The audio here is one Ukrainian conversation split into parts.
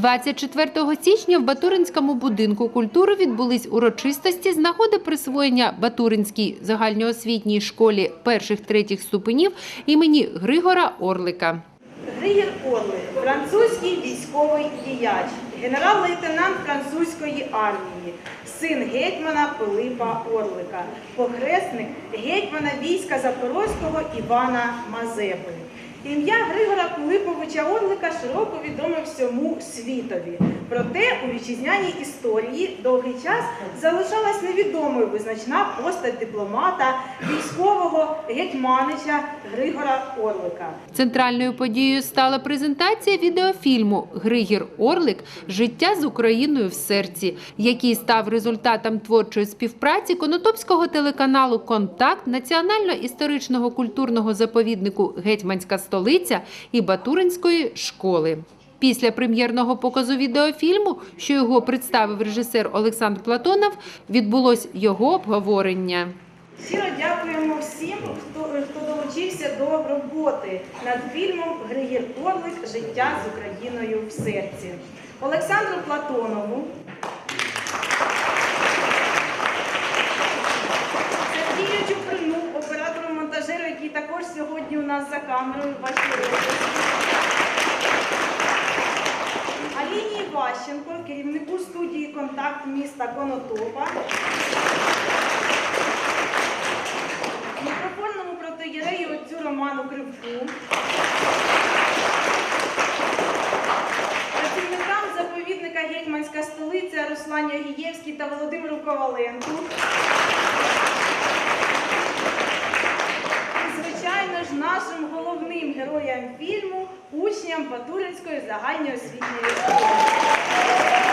24 січня в Батуринському будинку культури відбулись урочистості з нагоди присвоєння Батуринській загальноосвітній школі перших-третіх ступенів імені Григора Орлика. Григір Орлик, французький військовий діяч, генерал-лейтенант французької армії, син гетьмана Пилипа Орлика, похресник гетьмана війська Запорозького Івана Мазепи. Ім'я Григора Пилиповича Орлика широко відоме всьому світові. Проте у вітчизняній історії довгий час залишалась невідомою визначна постать дипломата, військового гетьманича Григора Орлика. Центральною подією стала презентація відеофільму Григір Орлик Життя з Україною в серці, який став результатом творчої співпраці Конотопського телеканалу Контакт, Національно-історичного культурного заповіднику Гетьманська столиця і Батуринської школи. Після прем'єрного показу відеофільму, що його представив режисер Олександр Платонов, відбулось його обговорення. Щиро дякуємо всім, хто, хто долучився до роботи над фільмом Григір Орлик Життя з Україною в серці. Олександру Платонову, Сергію Чуприну, оператору монтажеру, який також сьогодні у нас за камерою розпис. Аліні Ващенко, керівнику студії Контакт міста Конотопа. Протиєрею отцю Роману Кривку. Працівникам заповідника Гетьманська столиця Руслані Огієвській та Володимиру Коваленку. І, звичайно ж, нашим головним героям фільму учням Батуринської загальноосвітньої школи.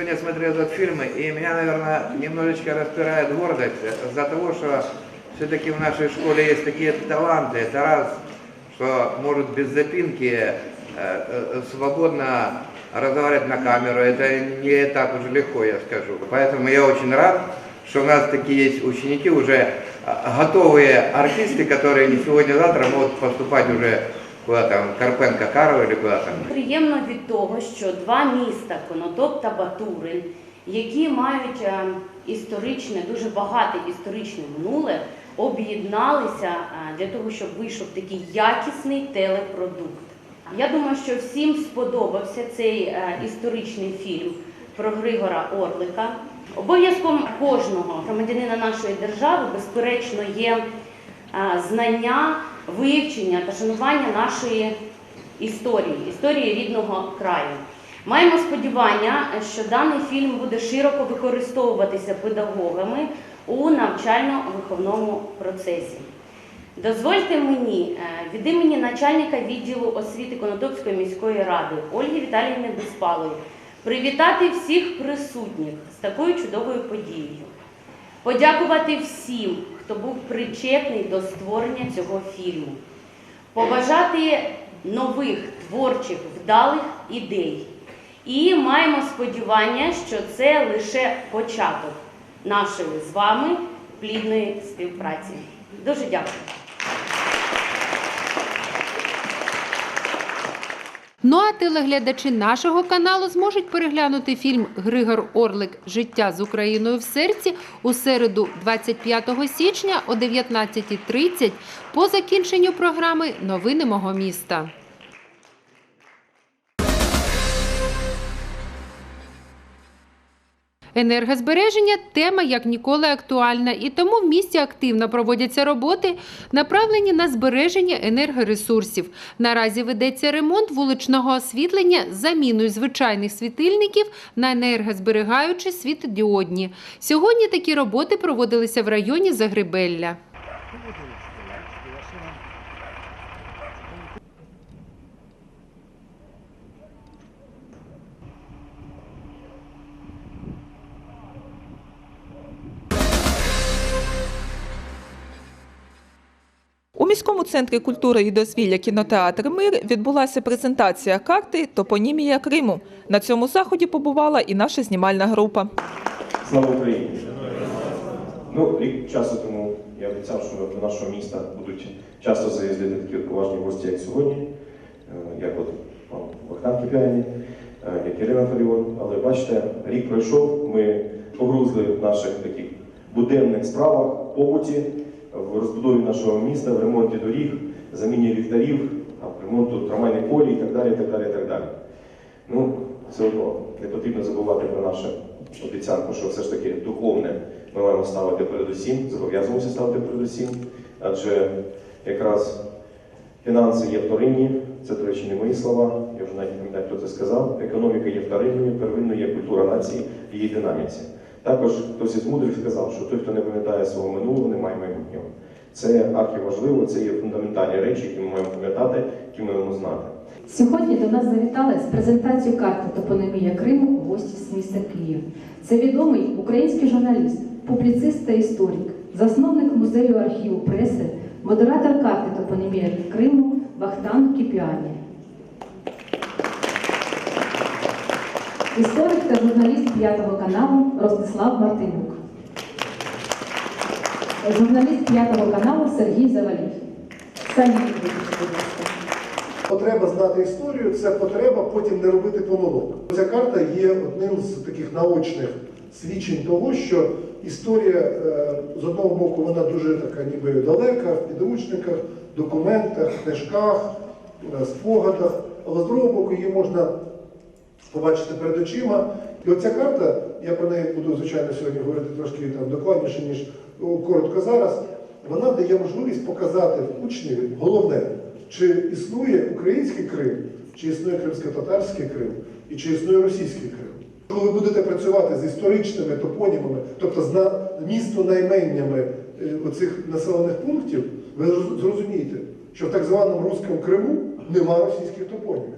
Сегодня смотрел этот фильм, и меня, наверное, немножечко распирает гордость за того, что все-таки в нашей школе есть такие таланты. Это раз, что может без запинки э, э, свободно разговаривать на камеру. Это не так уж легко, я скажу. Поэтому я очень рад, что у нас такие есть ученики, уже э, готовые артисты, которые не сегодня-завтра могут поступать уже куда там, Карпенко, Карова или куда там. Приємно від того, що два міста Конотоп та Батурин, які мають е, історичне, дуже багате історичне минуле, об'єдналися е, для того, щоб вийшов такий якісний телепродукт. Я думаю, що всім сподобався цей е, історичний фільм про Григора Орлика. Обов'язком кожного громадянина нашої держави, безперечно, є е, знання, вивчення та шанування нашої історії, історії рідного краю. Маємо сподівання, що даний фільм буде широко використовуватися педагогами у навчально-виховному процесі. Дозвольте мені е, від імені начальника відділу освіти Конотопської міської ради Ольги Віталіївни Безпалої привітати всіх присутніх з такою чудовою подією. Подякувати всім, хто був причетний до створення цього фільму, побажати нових творчих вдалих ідей. І маємо сподівання, що це лише початок нашої з вами плідної співпраці. Дуже дякую. Ну а телеглядачі нашого каналу зможуть переглянути фільм Григор Орлик Життя з Україною в серці у середу 25 січня о 19.30 по закінченню програми Новини мого міста. Енергозбереження тема як ніколи актуальна, і тому в місті активно проводяться роботи, направлені на збереження енергоресурсів. Наразі ведеться ремонт вуличного освітлення заміною звичайних світильників на енергозберігаючі світодіодні. Сьогодні такі роботи проводилися в районі Загребелля. У центрі культури і дозвілля кінотеатр Мир відбулася презентація карти Топонімія Криму. На цьому заході побувала і наша знімальна група. Слава Україні! Ну, рік часу тому я обіцяв, що до нашого міста будуть часто заїздити такі поважні гості, як сьогодні. як от пан Богдан Кипяні, е, як Ірина Фаріон. Але бачите, рік пройшов, ми погрузли в наших таких буденних справах, побуті, в розбудові нашого міста, в ремонті доріг, заміні ліхтарів, в ремонту трамвайних колій і так далі. так далі, так далі. Ну, все одно не потрібно забувати про нашу обіцянку, що все ж таки духовне ми маємо ставити передусім, зобов'язуємося ставити передусім, адже якраз фінанси є вторинні, це, до речі, не мої слова, я вже навіть не пам'ятаю, хто це сказав. Економіка є вторинною, первинною є культура нації її динаміці. Також хтось із мудрих сказав, що той, хто не пам'ятає свого минулого, не має майбутнього. Це архіважливо, це є фундаментальні речі, які ми маємо пам'ятати, які ми маємо знати. Сьогодні до нас завітали з презентацією карти топономія Криму гості з міста Київ. Це відомий український журналіст, публіцист та історик, засновник музею архіву преси, модератор карти топономія Криму Вахтан Кіпіані. Історик та журналіст п'ятого каналу Ростислав Мартинюк. Журналіст п'ятого каналу Сергій Завалій. Самі. Потреба знати історію це потреба потім не робити помилок. Ця карта є одним з таких наочних свідчень того, що історія е, з одного боку вона дуже така ніби далека в підручниках, документах, книжках, е, спогадах, але з другого боку її можна побачити перед очима. І оця карта, я про неї буду, звичайно, сьогодні говорити трошки там докладніше, ніж коротко зараз. Вона дає можливість показати учневі головне, чи існує український Крим, чи існує кримсько-татарський Крим, і чи існує російський Крим. Коли ви будете працювати з історичними топонімами, тобто з на- місто-найменнями е, оцих населених пунктів, ви зрозумієте, що в так званому руському Криму нема російських топонімів.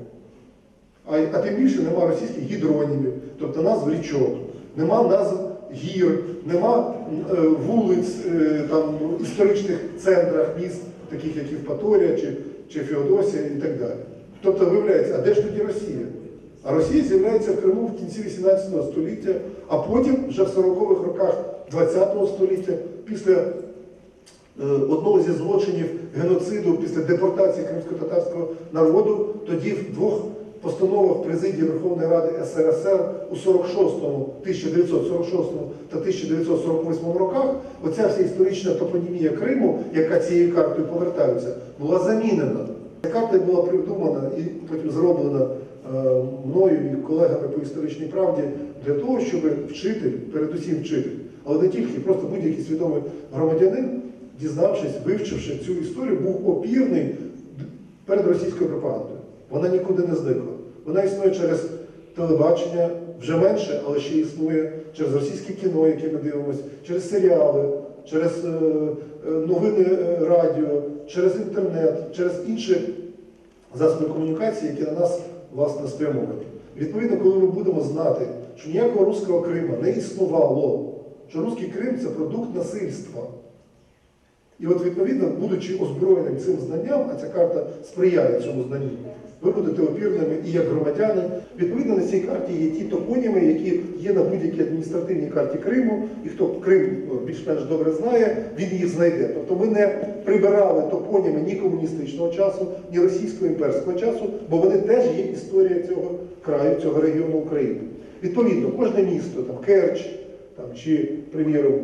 А, а тим більше нема російських гідронімів, тобто назв річок, нема назв гір, нема е, вулиць, е, там, історичних центрах міст, таких як Євпаторія чи, чи Феодосія і так далі. Тобто виявляється, а де ж тоді Росія? А Росія з'являється в Криму в кінці 18 століття, а потім вже в 40-х роках 20 століття, після е, одного зі злочинів геноциду після депортації кримсько-татарського народу, тоді в двох постановах президії Верховної Ради СРСР у 46-му, 1946 та 1948 роках, оця вся історична топонімія Криму, яка цією картою повертається, була замінена. Ця карта була придумана і потім зроблена е, мною і колегами по історичній правді для того, щоб вчитель, передусім вчитель, але не тільки, просто будь-який свідомий громадянин, дізнавшись, вивчивши цю історію, був опірний перед російською пропагандою. Вона нікуди не зникла. Вона існує через телебачення, вже менше, але ще існує через російське кіно, яке ми дивимося, через серіали, через е, е, новини е, радіо, через інтернет, через інші засоби комунікації, які на нас власне спрямовані. Відповідно, коли ми будемо знати, що ніякого руського Крима не існувало, що руський Крим це продукт насильства. І от, відповідно, будучи озброєним цим знанням, а ця карта сприяє цьому знанню, ви будете опірними і як громадяни. Відповідно, на цій карті є ті топоніми, які є на будь-якій адміністративній карті Криму, і хто Крим е, більш-менш добре знає, він їх знайде. Тобто ми не прибирали топоніми ні комуністичного часу, ні російського імперського часу, бо вони теж є історія цього краю, цього регіону України. Відповідно, кожне місто, там Керч, там, чи, приміром,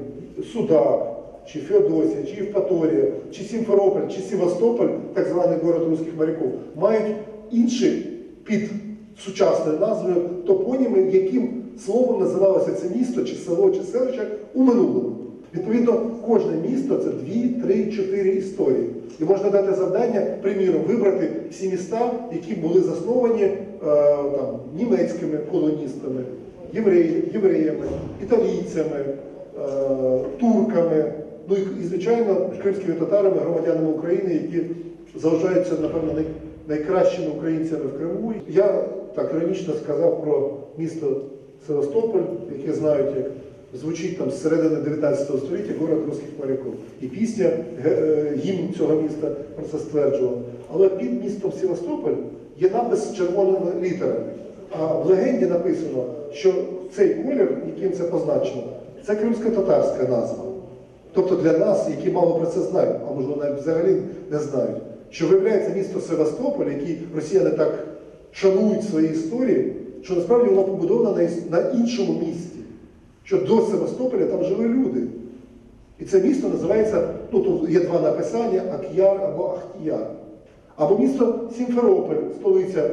Судак, чи Феодосія, чи Євпаторія, чи Сімферополь, чи Севастополь, так званий город русських моряків, мають інші під сучасною назвою топоніми, яким словом називалося це місто, чи село, чи селище у минулому. Відповідно, кожне місто це дві, три, чотири історії. І можна дати завдання, приміром, вибрати всі міста, які були засновані е, там, німецькими колоністами, євреї, євреями, італійцями, е, турками, ну і, і, звичайно, кримськими татарами, громадянами України, які залишаються, напевно, найкращими українцями в Криму. Я так іронічно сказав про місто Севастополь, яке знають як звучить там з середини 19 століття город русських моряків. І пісня е, гімн цього міста про це стверджувала. Але під містом Севастополь є напис червоними літерами. А в легенді написано, що цей колір, яким це позначено, це кримсько-татарська назва. Тобто для нас, які мало про це знають, а можливо навіть взагалі не знають, що виявляється місто Севастополь, який росіяни так шанують в своїй історії, що насправді воно побудовано на, іншому місті. Що до Севастополя там жили люди. І це місто називається, ну тут є два написання Ак'яр або Ахтіяр. Або місто Сімферополь, столиця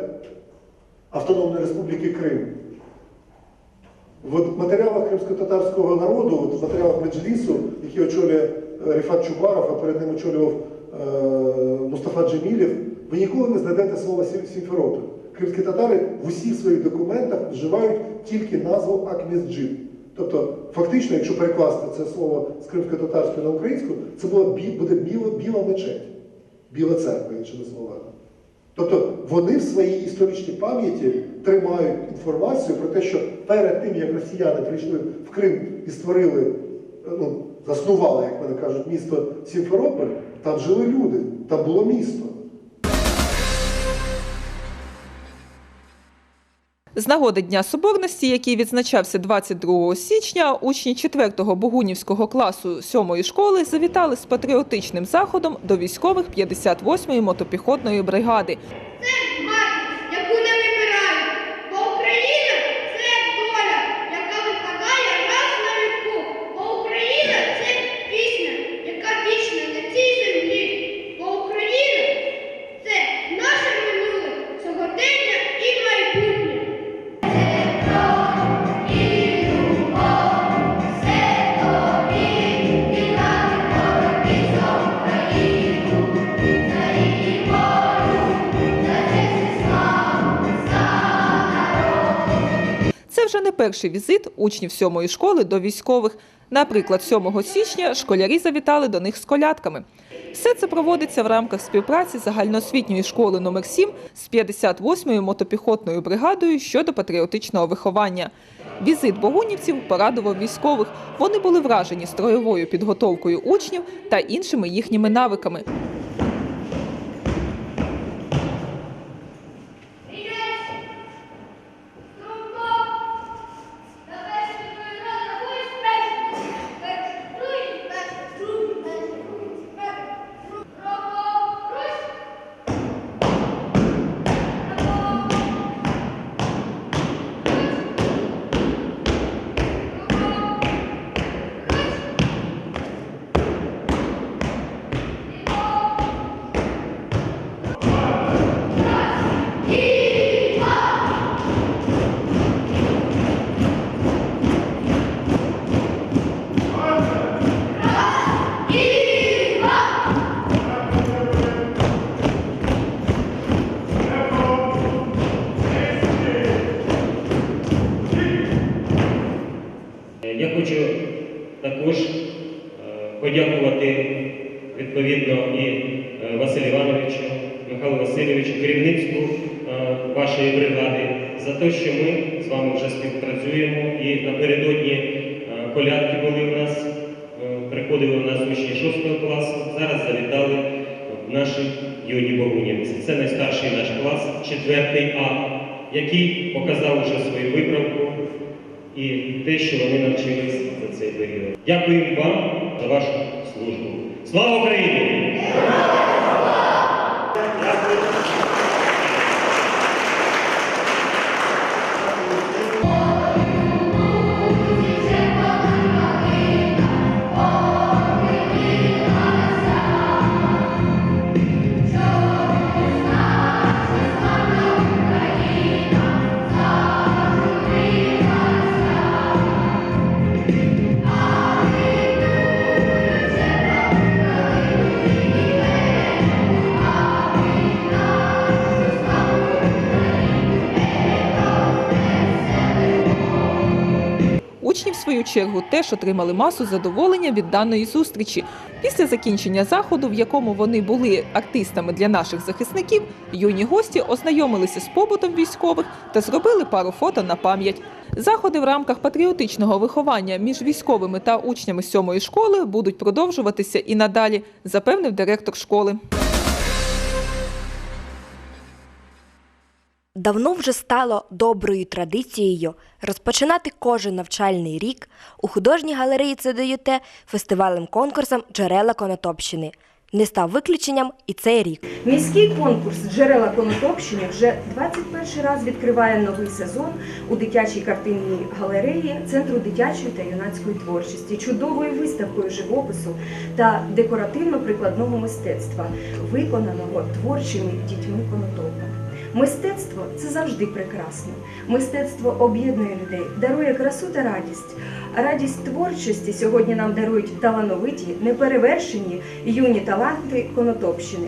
Автономної Республіки Крим. В матеріалах кримсько-татарського народу, в матеріалах Меджлісу, які очолює е, Ріфат Чубаров, а перед ним очолював Мустафа Джемілєв, ви ніколи не знайдете слова Сім- Сімферополь. Кримські татари в усіх своїх документах вживають тільки назву Акмезджид. Тобто, фактично, якщо перекласти це слово з кримсько-татарської на українську, це була буде біла, біла мечеть, біла церква, іншими словами. Тобто вони в своїй історичній пам'яті тримають інформацію про те, що перед тим, як росіяни прийшли в Крим і створили, е, ну, заснували, як вони кажуть, місто Сімферополь, там жили люди, там було місто. З нагоди Дня Соборності, який відзначався 22 січня, учні 4-го Богунівського класу 7-ї школи завітали з патріотичним заходом до військових 58-ї мотопіхотної бригади. Перший візит учнів 7-ї школи до військових. Наприклад, 7 січня школярі завітали до них з колядками. Все це проводиться в рамках співпраці загальноосвітньої школи номер 7 з 58-ю мотопіхотною бригадою щодо патріотичного виховання. Візит богунівців порадував військових. Вони були вражені строєвою підготовкою учнів та іншими їхніми навиками. Юні богунівці. Це найстарший наш клас, 4 А, який показав уже свою виправку і те, що вони навчились за цей період. Дякую вам за вашу службу. Слава Україні! Учні, свою чергу, теж отримали масу задоволення від даної зустрічі. Після закінчення заходу, в якому вони були артистами для наших захисників, юні гості ознайомилися з побутом військових та зробили пару фото на пам'ять. Заходи в рамках патріотичного виховання між військовими та учнями сьомої школи будуть продовжуватися і надалі, запевнив директор школи. Давно вже стало доброю традицією розпочинати кожен навчальний рік у художній галереї ЦДЮТ фестивалем конкурсом Джерела Конотопщини. Не став виключенням і цей рік. Міський конкурс Джерела Конотопщини вже 21 раз відкриває новий сезон у дитячій картинній галереї Центру дитячої та юнацької творчості, чудовою виставкою живопису та декоративно-прикладного мистецтва, виконаного творчими дітьми Конотопа. Мистецтво це завжди прекрасно. Мистецтво об'єднує людей, дарує красу та радість. Радість творчості сьогодні нам дарують талановиті, неперевершені юні таланти Конотопщини.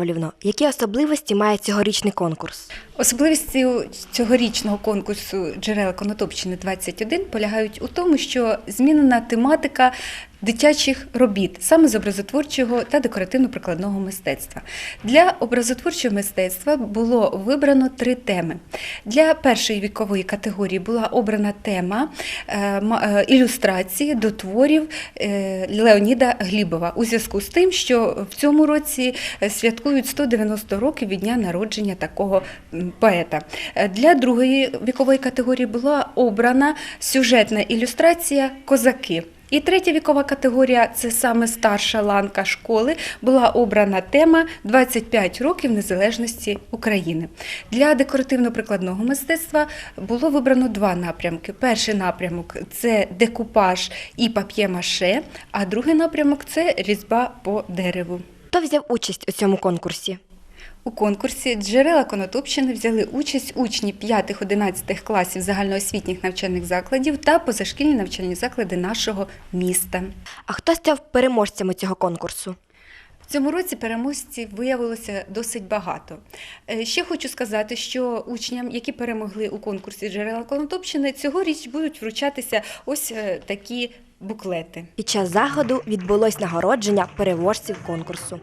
Марина Павлівна, які особливості має цьогорічний конкурс? Особливістю цьогорічного конкурсу джерела Конотопщини 21 полягають у тому, що змінена тематика дитячих робіт, саме з образотворчого та декоративно-прикладного мистецтва. Для образотворчого мистецтва було вибрано три теми. Для першої вікової категорії була обрана тема е, е, ілюстрації до творів е, Леоніда Глібова у зв'язку з тим, що в цьому році святкують 190 років від дня народження такого поета. Для другої вікової категорії була обрана сюжетна ілюстрація Козаки. І третя вікова категорія це саме старша ланка школи. Була обрана тема 25 років незалежності України. Для декоративно-прикладного мистецтва було вибрано два напрямки. Перший напрямок це декупаж і пап'є-маше, а другий напрямок це різьба по дереву. Хто взяв участь у цьому конкурсі? У конкурсі джерела Конотопщини взяли участь учні 5-11 класів загальноосвітніх навчальних закладів та позашкільні навчальні заклади нашого міста. А хто став переможцями цього конкурсу? В цьому році переможців виявилося досить багато. Е, Ще хочу сказати, що учням, які перемогли у конкурсі джерела Конотопщини, цьогоріч будуть вручатися ось е, такі буклети. Під час заходу відбулось нагородження переможців конкурсу.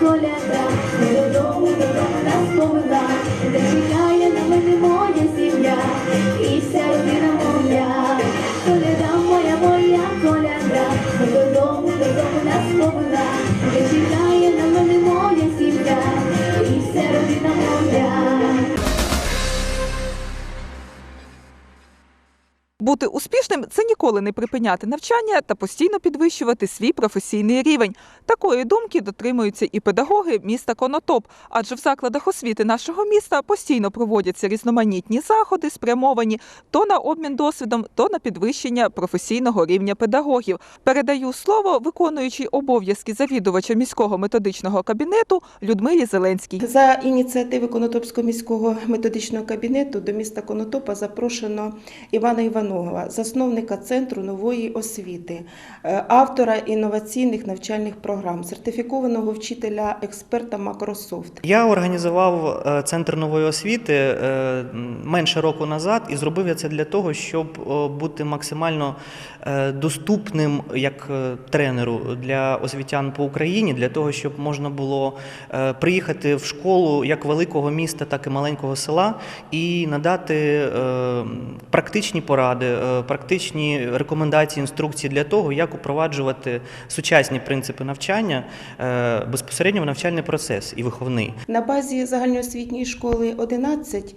Коляда додому, додому нас повела, де Бути це це ніколи не припиняти навчання та постійно підвищувати свій професійний рівень. Такої думки дотримуються і педагоги міста Конотоп, адже в закладах освіти нашого міста постійно проводяться різноманітні заходи, спрямовані то на обмін досвідом, то на підвищення професійного рівня педагогів. Передаю слово виконуючій обов'язки завідувача міського методичного кабінету Людмилі Зеленській. За ініціативи Конотопського міського методичного кабінету до міста Конотопа запрошено Івана Іванова, засновника Центру нової освіти, е, автора інноваційних навчальних програм, сертифікованого вчителя експерта Макрософт. Я організував е, центр нової освіти е, менше року назад, і зробив я це для того, щоб бути максимально доступним як е, тренеру для освітян по Україні, для того, щоб можна було е, приїхати в школу як великого міста, так і маленького села, і надати е, практичні поради, е, практичні рекомендації, інструкції для того, як упроваджувати сучасні принципи навчання е, безпосередньо в навчальний процес і виховний. На базі загальноосвітньої школи 11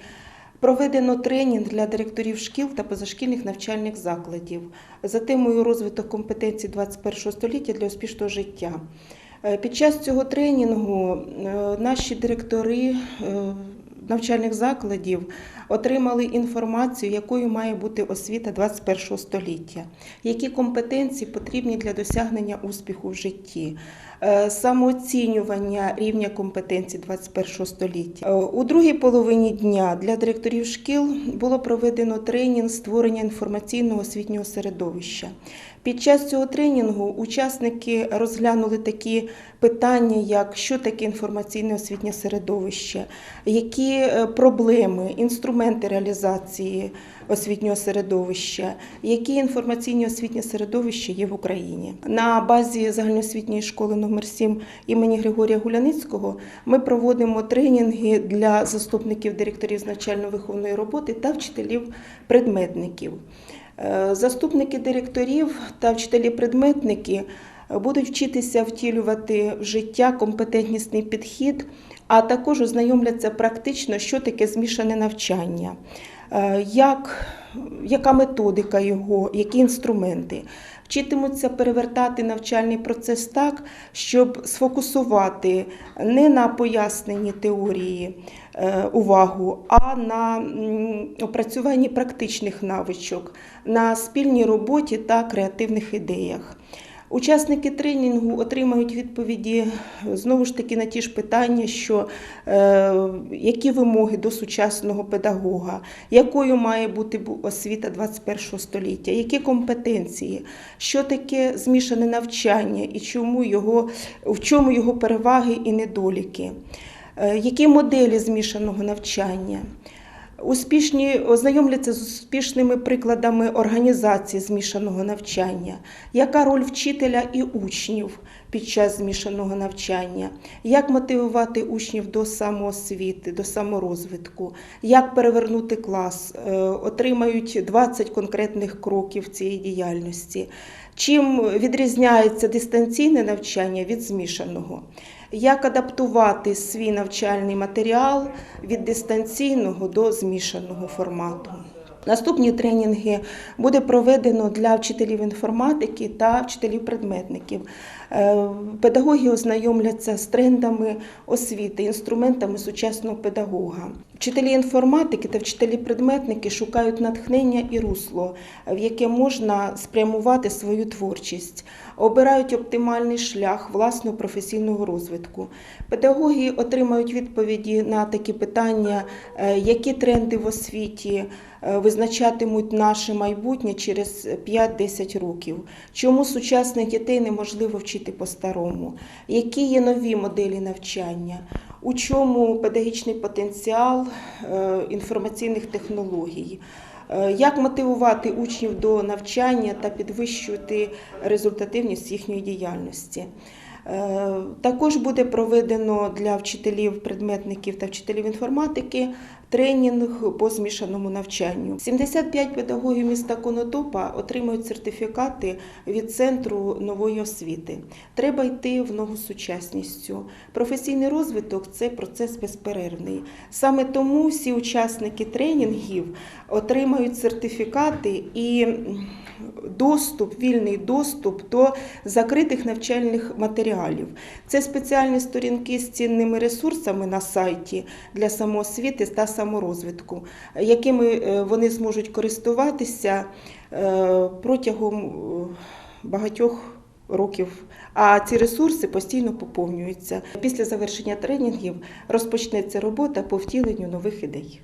проведено тренінг для директорів шкіл та позашкільних навчальних закладів. За темою розвиток компетенцій 21 століття для успішного життя. Е, Під час цього тренінгу е, наші директори е, навчальних закладів отримали інформацію, якою має бути освіта 21 століття, які компетенції потрібні для досягнення успіху в житті, самооцінювання рівня компетенції 21 століття. Е, У другій половині дня для директорів шкіл було проведено тренінг створення інформаційного освітнього середовища. Під час цього тренінгу учасники розглянули такі питання, як що таке інформаційне освітнє середовище, які е, проблеми, інструменти реалізації освітнього середовища, які інформаційні освітні середовища є в Україні. На базі загальноосвітньої школи номер 7 імені Григорія Гуляницького ми проводимо тренінги для заступників директорів з навчально-виховної роботи та вчителів-предметників. Е, Заступники директорів та вчителі-предметники будуть вчитися втілювати в життя компетентнісний підхід, а також ознайомляться практично, що таке змішане навчання, е, як, яка методика його, які інструменти. Вчитимуться перевертати навчальний процес так, щоб сфокусувати не на поясненні теорії е, увагу, а на опрацюванні практичних навичок, на спільній роботі та креативних ідеях. Учасники тренінгу отримають відповіді знову ж таки на ті ж питання, що е, які вимоги до сучасного педагога, якою має бути освіта 21 століття, які компетенції, що таке змішане навчання і чому його, в чому його переваги і недоліки, е, які моделі змішаного навчання. Успішні ознайомляться з успішними прикладами організації змішаного навчання, яка роль вчителя і учнів під час змішаного навчання, як мотивувати учнів до самоосвіти, до саморозвитку, як перевернути клас, Е, отримають 20 конкретних кроків цієї діяльності. Чим відрізняється дистанційне навчання від змішаного? Як адаптувати свій навчальний матеріал від дистанційного до змішаного формату? Наступні тренінги буде проведено для вчителів інформатики та вчителів предметників. Е, Педагоги ознайомляться з трендами освіти, інструментами сучасного педагога. Вчителі інформатики та вчителі предметники шукають натхнення і русло, в яке можна спрямувати свою творчість, обирають оптимальний шлях власного професійного розвитку. Педагоги отримають відповіді на такі питання, е, які тренди в освіті е, визначатимуть наше майбутнє через 5-10 років, чому сучасних дітей неможливо вчити по-старому, які є нові моделі навчання, у чому педагогічний потенціал е, інформаційних технологій. Е, Як мотивувати учнів до навчання та підвищувати результативність їхньої діяльності? Е, Також буде проведено для вчителів предметників та вчителів інформатики тренінг по змішаному навчанню. 75 педагогів міста Конотопа отримують сертифікати від центру нової освіти. Треба йти в ногу з сучасністю. Професійний розвиток це процес безперервний. Саме тому всі учасники тренінгів отримають сертифікати і доступ, вільний доступ до закритих навчальних матеріалів. Це спеціальні сторінки з цінними ресурсами на сайті для самоосвіти та саморозвитку, якими е, вони зможуть користуватися е, протягом е, багатьох років. А ці ресурси постійно поповнюються. Після завершення тренінгів розпочнеться робота по втіленню нових ідей.